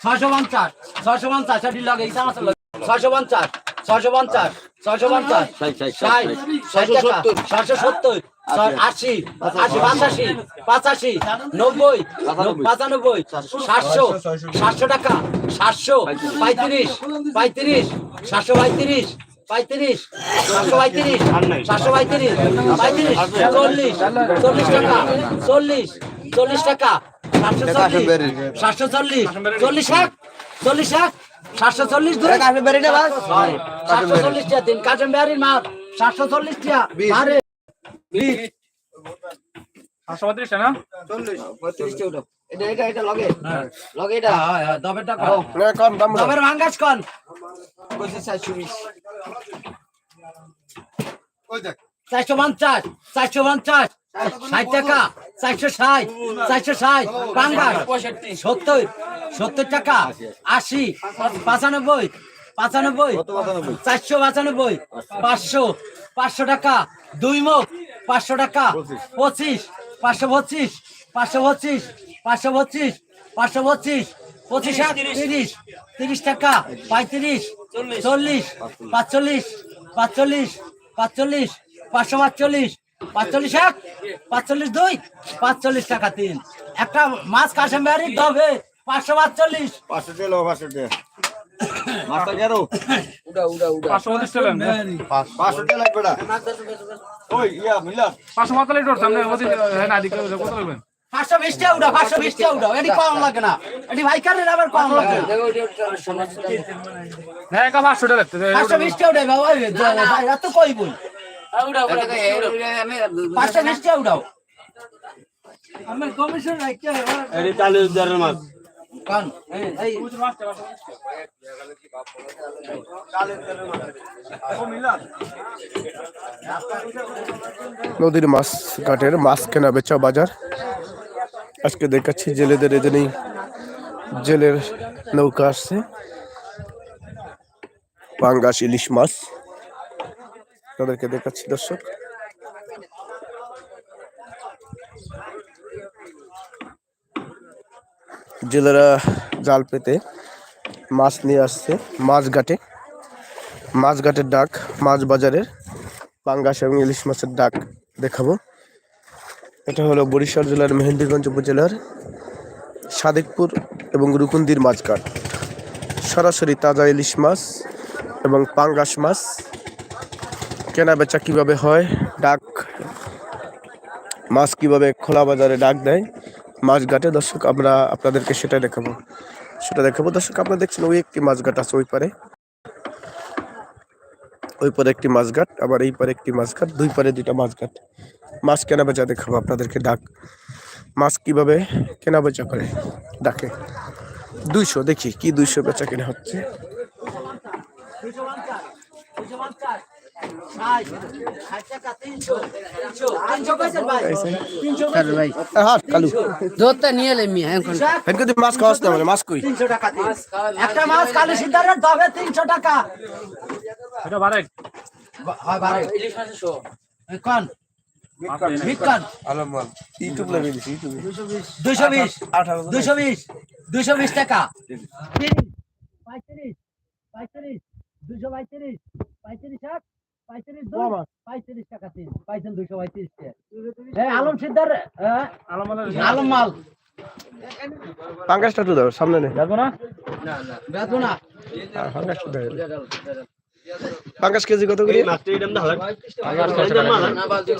ছয়শো পঞ্চাশ। ছয়শো পঞ্চাশ। লাগে ছয়শো পঞ্চাশ। ছয়শো পঞ্চাশ। ছয়শো পঞ্চাশ। ষাট ষাট টাকা। ছয়শো সত্তর। আশি। আশি পাঁচাশি। পাঁচাশি। নব্বই। পঁচানব্বই। সাতশো। সাতশো। টাকা। সাতশো। পঁয়ত্রিশ। পঁয়ত্রিশ। সাতশো পঁয়ত্রিশ। পঁয়ত্রিশ সাতশো পঁয়ত্রিশ সাতশো পঁয়ত্রিশ পঁয়ত্রিশ চল্লিশ চল্লিশ টাকা চল্লিশ চল্লিশ টাকা সাতশো চল্লিশ সাতশো চল্লিশ চল্লিশ এক চল্লিশ এক সাতশো চল্লিশ সাতশো চল্লিশ টিয়া দিন কাজম বিহারির মাছ সাতশো চল্লিশ টিয়া আরে এটা এটা এটা লগে। লগে এটা। হ্যাঁ হ্যাঁ দবের টাকা না কম দাম দবের ভাঙ্গাস আশি পঁচানব্বই পঁচানব্বই চারশো পঁচানব্বই পাঁচশো পাঁচশো টাকা দুই মুখ পাঁচশো টাকা পঁচিশ পাঁচশো পঁচিশ পাঁচশো পঁচিশ পাঁচশো পঁচিশ পাঁচশো পঁচিশ পঁচিশ তিরিশ তিরিশ। টাকা পঁয়ত্রিশ চল্লিশ। পাঁচচল্লিশ পাঁচচল্লিশ পাঁচচল্লিশ পাঁচশো পাঁচচল্লিশ পাঁচচল্লিশ এক পাঁচচল্লিশ দুই পাঁচচল্লিশ টাকা তিন। একটা মাছ কাশেম বিহারির দবে পাঁচশো পাঁচচল্লিশ। পাঁচশো টাকা লো পাঁচশো টাকা মাছটা কেন পাঁচশো টাকা লাগবে ওই ইয়া মিলা পাঁচশো বিশ টাকা উঠাও পাঁচশো বিশ টাকা উঠাও এটি কম লাগে না। এটি ভাইকারের আবার কম লাগে। না পাঁচশো বিশ টাকা উঠাই বাবা তো কই বই পাঁচশো বিশ টাকা উঠাও আমার কমিশন মাছ। কান। এই। নদীর মাছ ঘাটের মাছ কেনা বেচা বাজার। আজকে দেখাচ্ছি জেলেদের এদিনেই জেলের নৌকা আসছে। পাঙ্গাস ইলিশ মাছ। তাদেরকে দেখাচ্ছি, দর্শক। জেলেরা জাল পেতে মাছ নিয়ে আসছে, মাছ ঘাটে। মাছ ঘাটের ডাক, মাছ বাজারের পাঙ্গাস এবং ইলিশ মাছের ডাক দেখাবো। এটা হলো বরিশাল জেলার মেহেন্দিগঞ্জ উপজেলার সাদেকপুর এবং রুকুন্দির মাছঘাট। সরাসরি তাজা ইলিশ মাছ এবং পাঙ্গাস মাছ কেনা বেচা কীভাবে হয়, ডাক মাছ কীভাবে খোলা বাজারে ডাক দেয় মাছ ঘাটে দর্শক আমরা আপনাদেরকে সেটা দেখাবো। সেটা দেখাবো। দর্শক, আপনারা দেখছেন ওই একটি মাছ ঘাট আছে ওই পারে। ওই পরে একটি মাছঘাট, আবার এই পারে একটি মাছঘাট, দুই পারে দুইটা মাছঘাট। মাছ কেনা বেচা দেখাবো আপনাদেরকে ডাক। মাছ কীভাবে কেনা বেচা করে? ডাকে। দুইশো, দেখি কি দুইশো বেচা কেনা হচ্ছে দুশো পঞ্চাশ দুশো পঞ্চাশ ষাট ষাট টাকা তিনশো তিনশো তিনশো কইছেন ভাই তিনশো ভাই হ্যাঁ কালু ধরতে নিয়ে এলে মিয়া এখন এনকে তুই মানে একটা মাছ কালি সিদ্ধারের দবে তিনশো টাকা হয় কোন বিশ দুশো বিশ টাকা পঁয়ত্রিশ পঁয়ত্রিশ পঁয়ত্রিশ পঁয়ত্রিশ পঁয়ত্রিশ টাকা তিন পাইছেন দুইশো পঁয়ত্রিশ টাকা এই আলম সিদ্ধার হ্যাঁ? আলম মাল। পাঙ্গাসটা তো দাও সামনে নেই না? দাও পাঙ্গাস কেজি কত করে?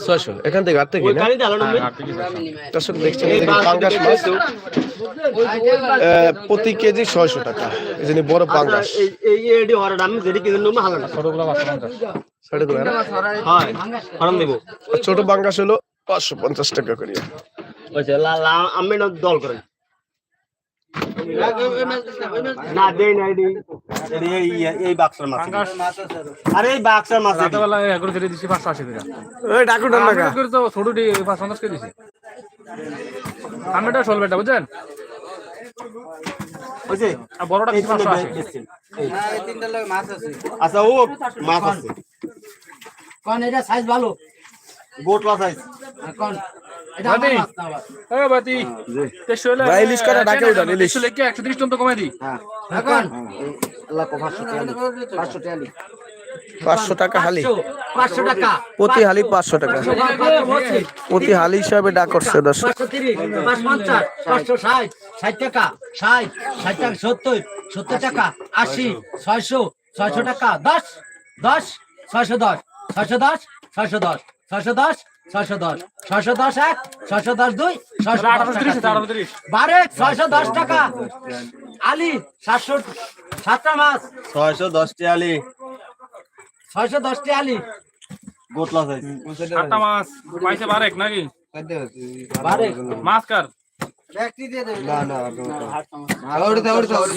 ছয়শো। এখান থেকে দর্শক দেখছেন মাছ প্রতি কেজি ছয়শো টাকা। এই জন্য বড়? হয় দেব। আর ছোট পাঙ্গাস হলো পাঁচশো পঞ্চাশ টাকা করে আমি দল করেন না দেই না এডি এডি এই এই বাক্সের মাছ। আরে এই বাক্সের মাছ। বেচছেন। আচ্ছা ও মাছ আছে। কোন এটা সাইজ ভালো? গোটলা সাইজ আর না দিই আর কোন? পাঁচশো টাকা হালি। পাঁচশো, পাঁচশো টাকা প্রতি হালি পাঁচশো টাকা। প্রতি হালি হিসাবে ডাক করছে দর্শক। ষাট টাকা ষাট ষাট টাকা সত্তর সত্তর টাকা আশি ছয়শো ছয়শো টাকা দশ দশ ছয়শো দশ ছয়শো দশ ছয়শো দশ ছয়শো দশ ছয়শো দশ ছয়শো দশ। এক ছয়শো দশ দুই ছয়শো দশ তিরিশ বারে ছয়শো দশ টাকা। আলি সাতশো সাতটা মাছ। ছয়শো দশ টিয়ালি ছয়শো দশটি আলি। গোটলা সাইজ মাছ। পাইছে বারেক নাকি? মাছ কার?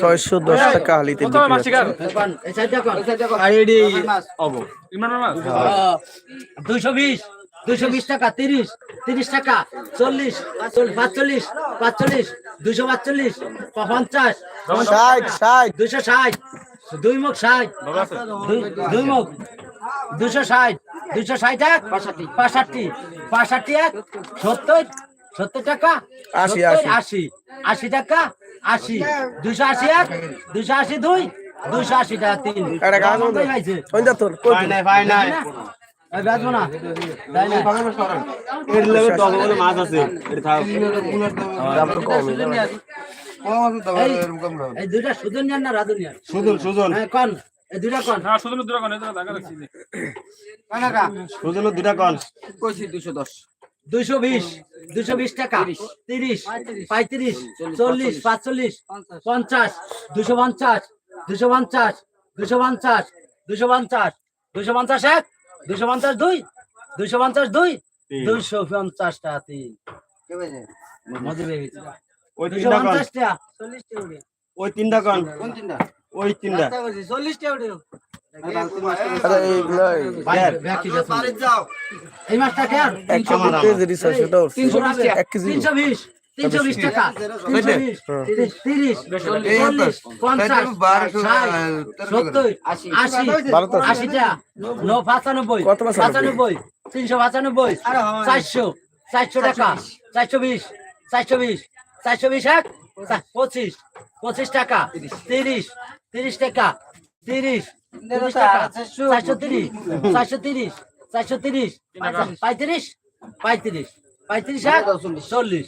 ছয়শো দশ টাকা হালিতে দুইশো বিশ। দুইশো বিশ টাকা তিরিশ তিরিশ টাকা চল্লিশ চল- পাঁচচল্লিশ পাঁচচল্লিশ দুইশো পাঁচচল্লিশ পঞ্চাশ ষাট ষাট। দুইশো ষাট দুই মুখ ষাট দুই- মুখ দুইশো ষাট দুইশো ষাট এক পাঁষট্টি পাঁষট্টি এক সত্তর সত্তর টাকা আশি, আশি। আশি আশি টাকা আশি দুইশো আশি এক দুইশো আশি দুই দুইশো আশি টাকা তিন। মাছ আছে। এই দুইটা সুজন না সুজন সুজন। হ্যাঁ কন। কন। কোন এটা রাখছি সুজন দুটা কন দুইশো বিশ। দুইশো বিশ টাকা। তিরিশ। পঁয়ত্রিশ। চল্লিশ। পাঁচচল্লিশ। পঞ্চাশ। দুশো পঞ্চাশ। দুশো পঞ্চাশ। দুশো পঞ্চাশ। দুশো পঞ্চাশ। দুশো পঞ্চাশ। এক। দুশো পঞ্চাশ দুই? দুশো পঞ্চাশ দুই। দুইশো পঞ্চাশ টাকা তিন। দুশো কন? পঞ্চাশ টাকা ওই তিনটা কন? ওই তিনটা। এই মাছটা এটা ওর। তিনশো বিশ। টাকা। এক কেজি তিনশো বিশ তিনশো বিশ টাকা তিনশো বিশ তিরিশ, তিরিশ চল্লিশ পঞ্চাশ ষাট সত্তর আশি বারো তো। আশি টাকা ন পঁচানব্বই কত পঁচানব্বই? পঁচানব্বই তিনশো পঁচানব্বই চারশো চারশো টাকা চারশো বিশ চারশো বিশ চারশো বিশ এক পঁচিশ পঁচিশ টাকা তিরিশ তিরিশ টাকা তিরিশ তিরিশ টাকা চারশো তিরিশ চারশো তিরিশ চারশো তিরিশ পঁয়ত্রিশ পঁয়ত্রিশ পঁয়ত্রিশ এক চল্লিশ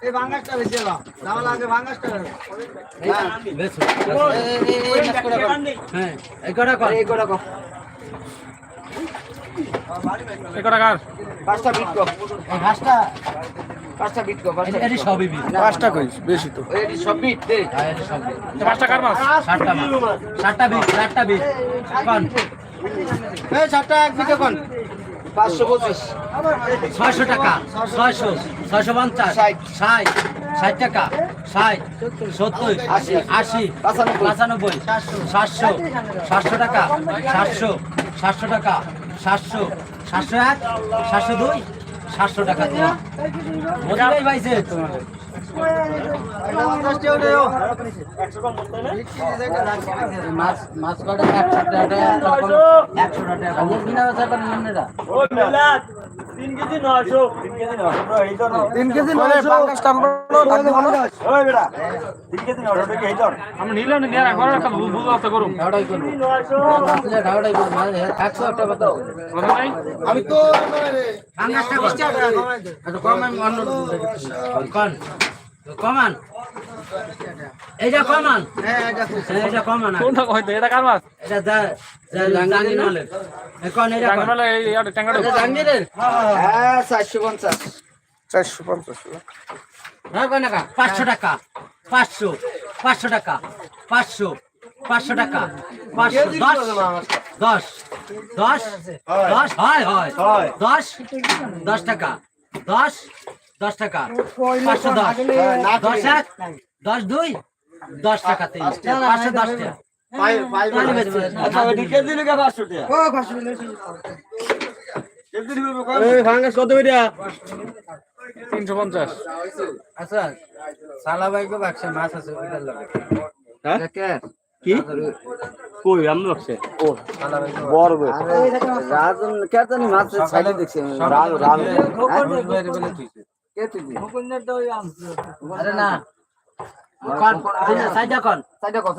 এই বছর দবে ভাঙা সেটা দবে এই মাছগুলা খেয়াল হ্যাঁ এই কটা কর এই কটা কার। বিট পাঁচটা কইস বেশি তো। হ্যাঁ, সব বিট। পাঁচটা কার মাছ ষাটটা মাছ ষাটটা বিট ষাটটা বিট কন ছয়শো টাকা। ছয়শো ছয়শো পঞ্চাশ ষাট। ষাট টাকা। ষাট সত্তর আশি। আশি পঁচানব্বই। সাতশো সাতশো টাকা সাতশো সাতশো টাকা সাতশো সাতশো এক সাতশো দুই সাতশো টাকা দিয়ে মজুরাই পাইছে মাছ মাছ কটা একশো টাকা একশো টাকা কিনা বেচা করেন আপনারা মানে বাঙ্গাসটা আমরা ডাক দেবো না? আমরা নিলাম একশো একটা কথা কম আমি অন্য কমান কমান। এইটা কমান। কোনটা কইতে? এটা কার মাছ? এটা দা জাঙ্গি নলে এটা এটা চারশো পঞ্চাশ। হ্যাঁ কয় টাকা? পাঁচশো টাকা। পাঁচশো। পাঁচশো টাকা। পাঁচশো। পাঁচশো টাকা। পাঁচশো। দশ। দশ। দশ? দশ? হয় হয়। হয়। দশ? দশ টাকা। দশ? দশ টাকা। পাঁচশো দশ। দশ এক দশ দুই দশ টাকা তিন। পাঁচশো দশ টাকা। আচ্ছা ওই কে দিলি কে 500 টাকা কে দিলি এই ভাঙা কত বেরিয়া তিনশো পঞ্চাশ। আচ্ছা সালা বাইকে বাক্সে মাছ আছে হ্যাঁ? দেখে? কি? কই আমরা রাখছে ও বড় রাজন কেতনি মাছ ছাইলে দেখছি। রাগ রাগ আরে না। কোন সাইডা কোন সাইডা কোন